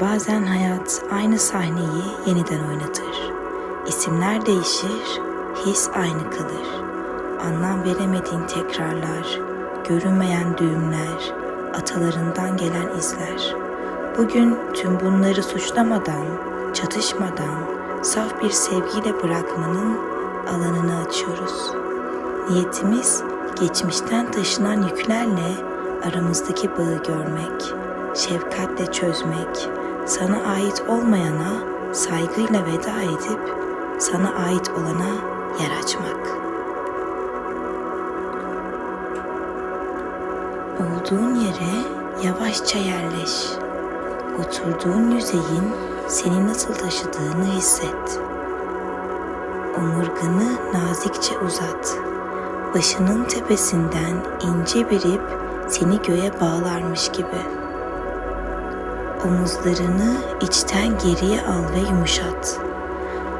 Bazen hayat aynı sahneyi yeniden oynatır. İsimler değişir, his aynı kalır. Anlam veremediğin tekrarlar, görünmeyen düğümler, atalarından gelen izler. Bugün tüm bunları suçlamadan, çatışmadan, saf bir sevgiyle bırakmanın alanını açıyoruz. Niyetimiz geçmişten taşınan yüklerle aramızdaki bağı görmek, şefkatle çözmek, sana ait olmayana saygıyla veda edip sana ait olana yer açmak. Olduğun yere yavaşça yerleş. Oturduğun yüzeyin seni nasıl taşıdığını hisset. Omurganı nazikçe uzat. Başının tepesinden ince bir ip seni göğe bağlarmış gibi. Omuzlarını içten geriye al ve yumuşat.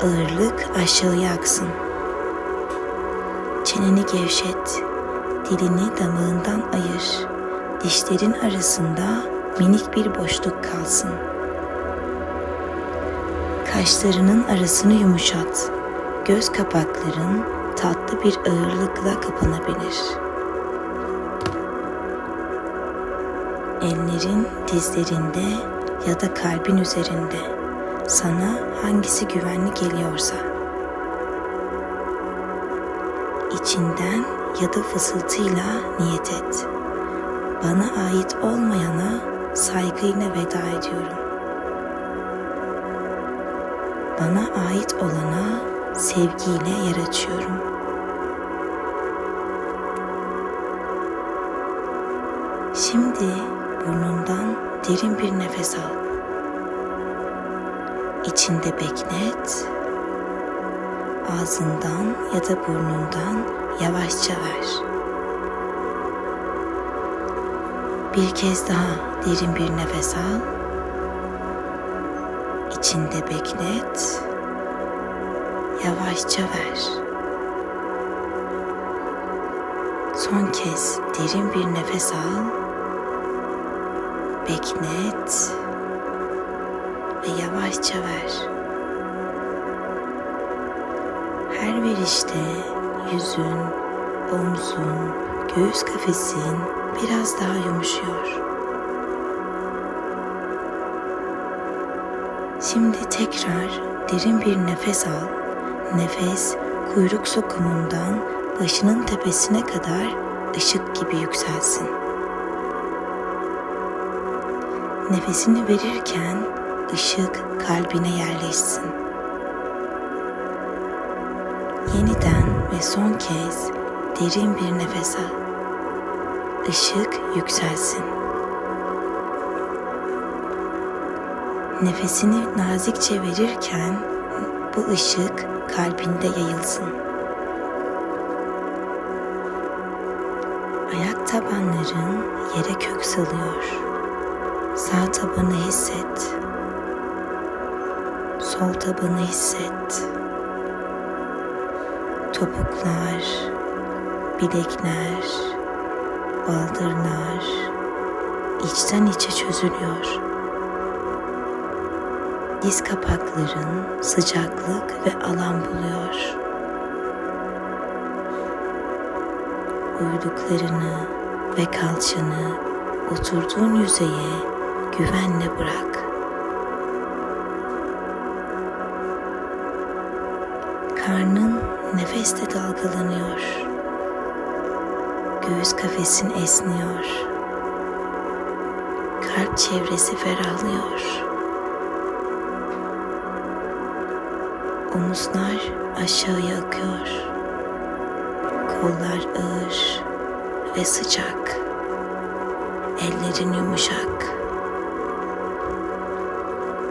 Ağırlık aşağıya aksın. Çeneni gevşet. Dilini damağından ayır. Dişlerin arasında minik bir boşluk kalsın. Kaşlarının arasını yumuşat. Göz kapakların tatlı bir ağırlıkla kapanabilir. Ellerin dizlerinde ya da kalbin üzerinde. Sana hangisi güvenli geliyorsa. İçinden ya da fısıltıyla niyet et. Bana ait olmayana saygıyla veda ediyorum. Bana ait olana sevgiyle yer açıyorum. Şimdi burnundan derin bir nefes al. İçinde beklet. Ağzından ya da burnundan yavaşça ver. Bir kez daha derin bir nefes al. İçinde beklet. Yavaşça ver. Son kez derin bir nefes al. Beklet ve yavaşça ver. Her verişte yüzün, omzun, göğüs kafesin biraz daha yumuşuyor. Şimdi tekrar derin bir nefes al. Nefes kuyruk sokumundan başının tepesine kadar ışık gibi yükselsin. Nefesini verirken ışık kalbine yerleşsin. Yeniden ve son kez derin bir nefes al. Işık yükselsin. Nefesini nazikçe verirken bu ışık kalbinde yayılsın. Ayak tabanların yere kök salıyor. Sağ tabanı hisset. Sol tabanı hisset. Topuklar, bilekler, baldırlar içten içe çözülüyor. Diz kapakların sıcaklık ve alan buluyor. Uyduklarını ve kalçanı oturduğun yüzeye güvenle bırak. Karnın nefeste dalgalanıyor. Göğüs kafesin esniyor. Kalp çevresi ferahlıyor. Omuzlar aşağıya akıyor. Kollar ağır ve sıcak. Ellerin yumuşak.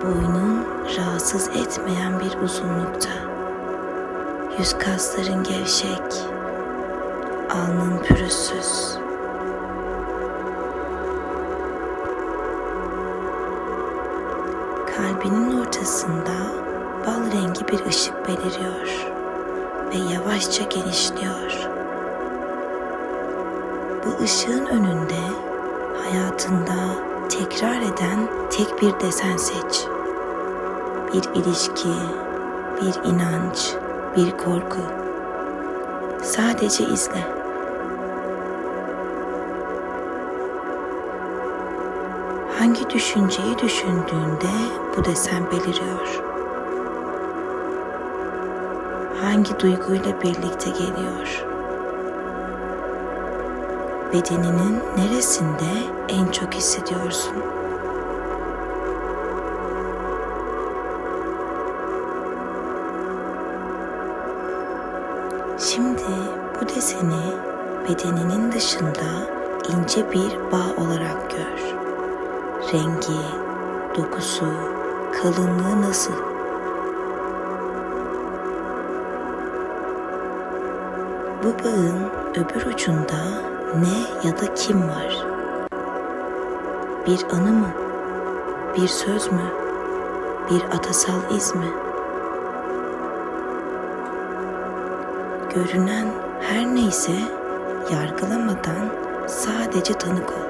Boynun rahatsız etmeyen bir uzunlukta. Yüz kasların gevşek. Alnın pürüzsüz. Kalbinin ortasında bal rengi bir ışık beliriyor ve yavaşça genişliyor. Bu ışığın önünde hayatında tekrar eden tek bir desen seç. Bir ilişki, bir inanç, bir korku. Sadece izle. Hangi düşünceyi düşündüğünde bu desen beliriyor? Hangi duyguyla birlikte geliyor? Bedeninin neresinde en çok hissediyorsun? Şimdi bu deseni bedeninin dışında ince bir bağ olarak gör. Rengi, dokusu, kalınlığı nasıl? Bu bağın öbür ucunda ne ya da kim var? Bir anı mı? Bir söz mü? Bir atasal iz mi? Görünen her neyse yargılamadan sadece tanık ol.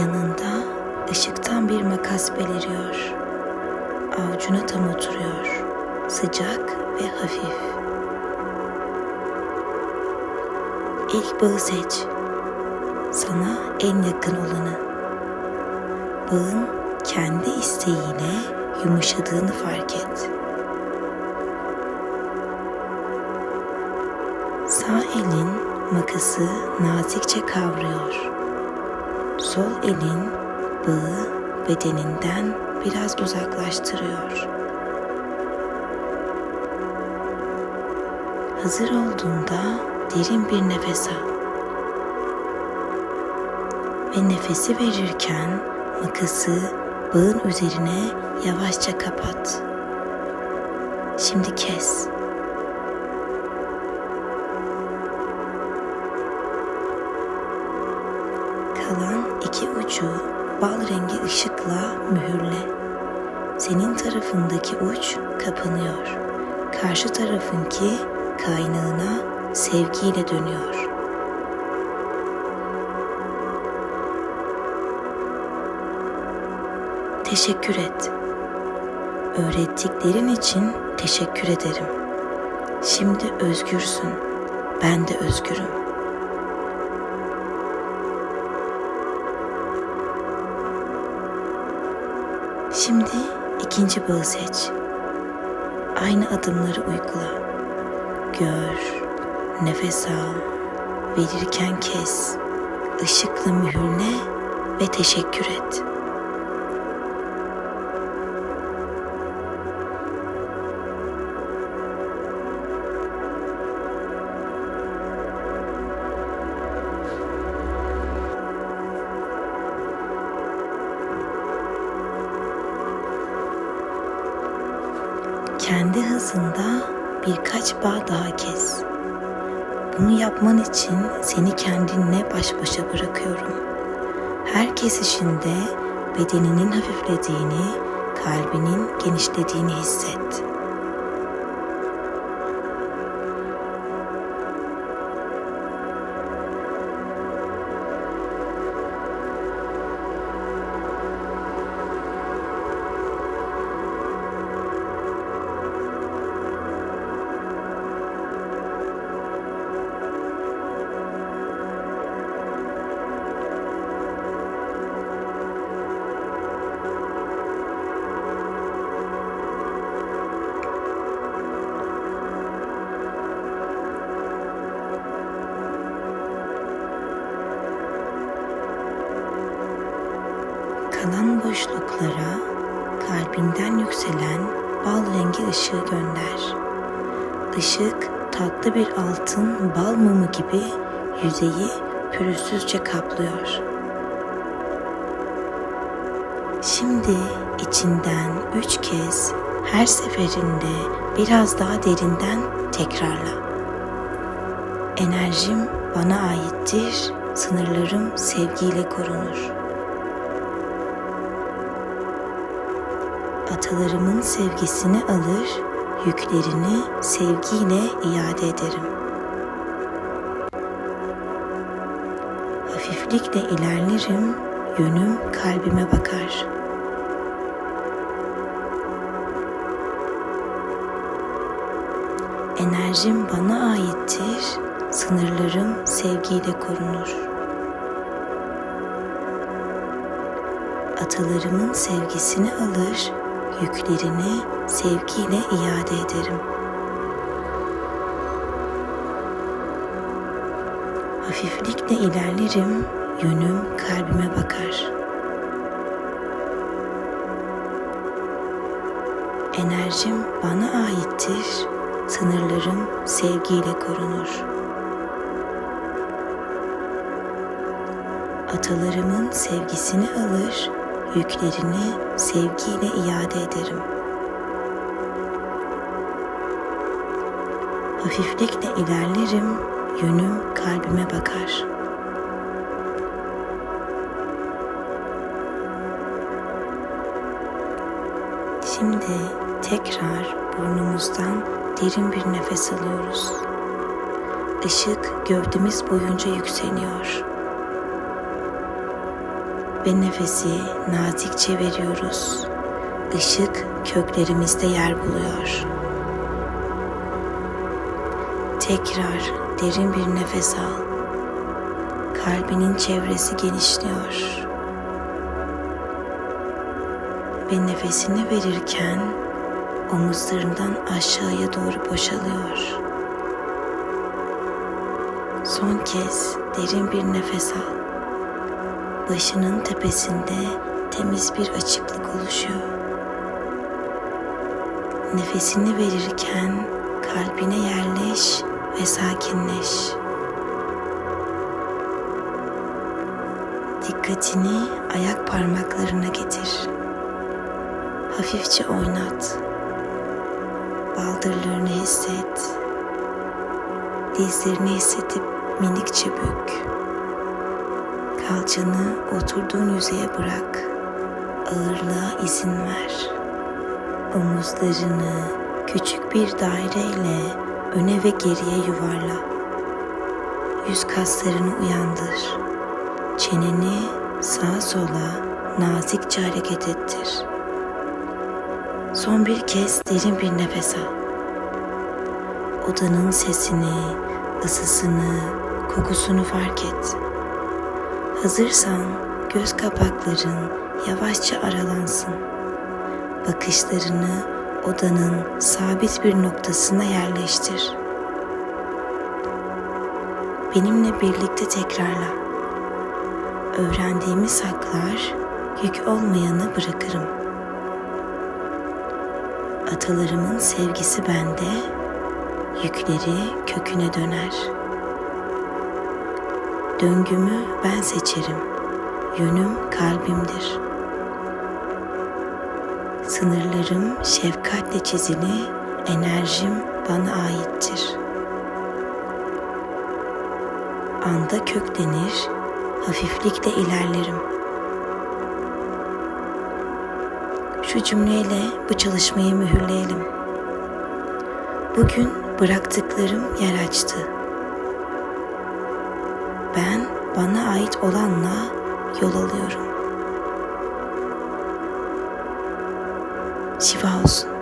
Yanında makas beliriyor. Avucuna tam oturuyor. Sıcak ve hafif. İlk bağı seç. Sana en yakın olanı. Bağın kendi isteğiyle yumuşadığını fark et. Sağ elin makası nazikçe kavruyor. Sol elin bağı bedeninden biraz uzaklaştırıyor. Hazır olduğunda derin bir nefes al. Ve nefesi verirken makası bağın üzerine yavaşça kapat. Şimdi kes. Kalan iki ucu bal rengi ışıkla mühürle. Senin tarafındaki uç kapanıyor. Karşı tarafınki kaynağına sevgiyle dönüyor. Teşekkür et. Öğrettiklerin için teşekkür ederim. Şimdi özgürsün. Ben de özgürüm. Şimdi ikinci bağı seç. Aynı adımları uygula. Gör, nefes al, verirken kes, ışıkla mühürle ve teşekkür et. Kendi hızında birkaç bağ daha kes. Bunu yapman için seni kendinle baş başa bırakıyorum. Her kesişinde bedeninin hafiflediğini, kalbinin genişlediğini hisset. Kalan boşluklara kalbinden yükselen bal rengi ışığı gönder. Işık tatlı bir altın bal mumu gibi yüzeyi pürüzsüzce kaplıyor. Şimdi içinden üç kez her seferinde biraz daha derinden tekrarla. Enerjim bana aittir, sınırlarım sevgiyle korunur. Atalarımın sevgisini alır, yüklerini sevgiyle iade ederim. Hafiflikle ilerlerim, yönüm kalbime bakar. Enerjim bana aittir, sınırlarım sevgiyle korunur. Atalarımın sevgisini alır, yüklerini sevgiyle iade ederim. Hafiflikle ilerlerim, yönüm kalbime bakar. Enerjim bana aittir, sınırlarım sevgiyle korunur. Atalarımın sevgisini alır, yüklerini sevgiyle iade ederim. Hafiflikle ilerlerim, yönüm kalbime bakar. Şimdi tekrar burnumuzdan derin bir nefes alıyoruz. Işık gövdemiz boyunca yükseliyor. Ve nefesi nazikçe veriyoruz. Işık köklerimizde yer buluyor. Tekrar derin bir nefes al. Kalbinin çevresi genişliyor. Ve nefesini verirken omuzlarından aşağıya doğru boşalıyor. Son kez derin bir nefes al. Başının tepesinde temiz bir açıklık oluşuyor. Nefesini verirken kalbine yerleş ve sakinleş. Dikkatini ayak parmaklarına getir. Hafifçe oynat. Baldırlarını hisset. Dizlerini hissedip minikçe bük. Kalçanı oturduğun yüzeye bırak. Ağırlığa izin ver. Omuzlarını küçük bir daireyle öne ve geriye yuvarla. Yüz kaslarını uyandır. Çeneni sağa sola nazikçe hareket ettir. Son bir kez derin bir nefes al. Odanın sesini, ısısını, kokusunu fark et. Hazırsan göz kapakların yavaşça aralansın. Bakışlarını odanın sabit bir noktasına yerleştir. Benimle birlikte tekrarla. Öğrendiğimi saklar, yük olmayanı bırakırım. Atalarımın sevgisi bende, yükleri köküne döner. Döngümü ben seçerim, yönüm kalbimdir. Sınırlarım şefkatle çizili, enerjim bana aittir. Anda köklenir, hafiflikle ilerlerim. Şu cümleyle bu çalışmayı mühürleyelim. Bugün bıraktıklarım yer açtı. Ben bana ait olanla yol alıyorum. Şifa olsun.